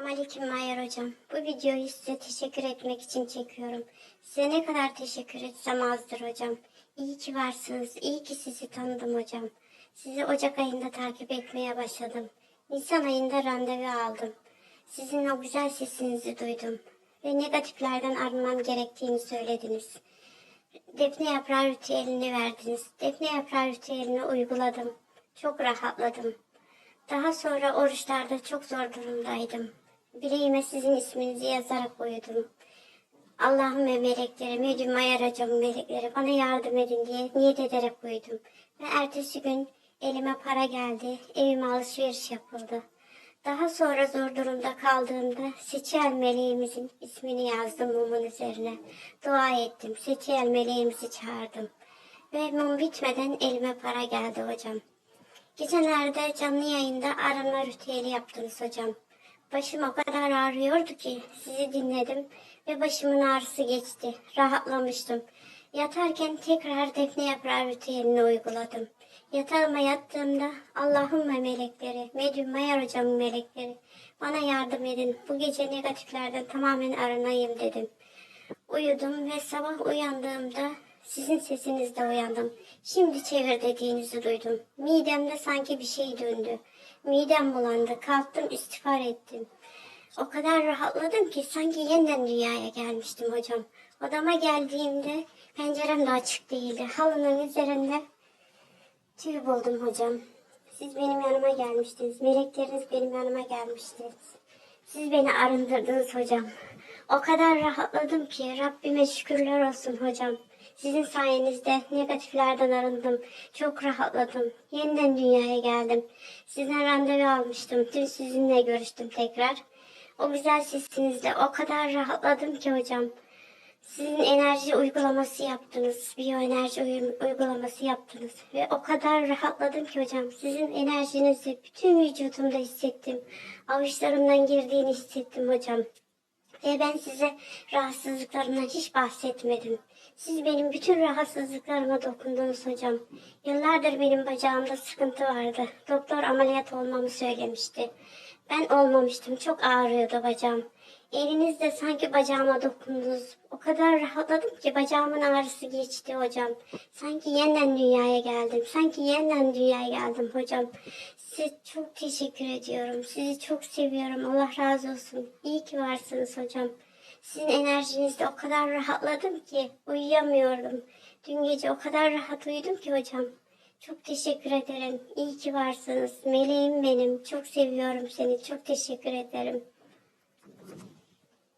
Selamünaleyküm Mayer Hocam. Bu videoyu size teşekkür etmek için çekiyorum. Size ne kadar teşekkür etsem azdır hocam. İyi ki varsınız, iyi ki sizi tanıdım hocam. Sizi Ocak ayında takip etmeye başladım. Nisan ayında randevu aldım. Sizin o güzel sesinizi duydum. Ve negatiflerden arınmam gerektiğini söylediniz. Defne yaprağı ritüelini verdiniz. Defne yaprağı ritüelini uyguladım. Çok rahatladım. Daha sonra oruçlarda çok zor durumdaydım. Bileğime sizin isminizi yazarak uyudum. Allah'ım ve melekleri, medyum ayaracağım melekleri bana yardım edin diye niyet ederek uyudum. Ve ertesi gün elime para geldi, evime alışveriş yapıldı. Daha sonra zor durumda kaldığımda Seçiel meleğimizin ismini yazdım mumun üzerine. Dua ettim, Seçiel meleğimizi çağırdım. Ve mum bitmeden elime para geldi hocam. Geçenlerde canlı yayında arama ritüeli yaptınız hocam. Başım o kadar ağrıyordu ki sizi dinledim ve başımın ağrısı geçti. Rahatlamıştım. Yatarken tekrar defne yaprağı ritüelini uyguladım. Yatağıma yattığımda Allah'ım ve melekleri, medyum Mayar hocamın melekleri bana yardım edin. Bu gece negatiflerden tamamen arınayım dedim. Uyudum ve sabah uyandığımda sizin sesinizle uyandım. Şimdi çevir dediğinizi duydum. Midemde sanki bir şey döndü. Midem bulandı. Kalktım istiğfar ettim. O kadar rahatladım ki sanki yeniden dünyaya gelmiştim hocam. Odama geldiğimde pencerem de açık değildi. Halının üzerinde tüy buldum hocam. Siz benim yanıma gelmiştiniz. Melekleriniz benim yanıma gelmiştiniz. Siz beni arındırdınız hocam. O kadar rahatladım ki Rabbime şükürler olsun hocam. Sizin sayenizde negatiflerden arındım. Çok rahatladım. Yeniden dünyaya geldim. Sizden randevu almıştım. Dün sizinle görüştüm tekrar. O güzel sesinizle o kadar rahatladım ki hocam. Sizin enerji uygulaması yaptınız. Biyoenerji uy- uygulaması yaptınız. Ve o kadar rahatladım ki hocam. Sizin enerjinizi bütün vücudumda hissettim. Avuçlarımdan girdiğini hissettim hocam. Ve ben size rahatsızlıklarımdan hiç bahsetmedim. Siz benim bütün rahatsızlıklarıma dokundunuz hocam. Yıllardır benim bacağımda sıkıntı vardı. Doktor ameliyat olmamı söylemişti. Ben olmamıştım. Çok ağrıyordu bacağım. Elinizle sanki bacağıma dokundunuz. O kadar rahatladım ki bacağımın ağrısı geçti hocam. Sanki yeniden dünyaya geldim. Sanki yeniden dünyaya geldim hocam. Size çok teşekkür ediyorum. Sizi çok seviyorum. Allah razı olsun. İyi ki varsınız hocam. Sizin enerjinizde o kadar rahatladım ki uyuyamıyordum. Dün gece o kadar rahat uyudum ki hocam. Çok teşekkür ederim. İyi ki varsınız. Meleğim benim. Çok seviyorum seni. Çok teşekkür ederim.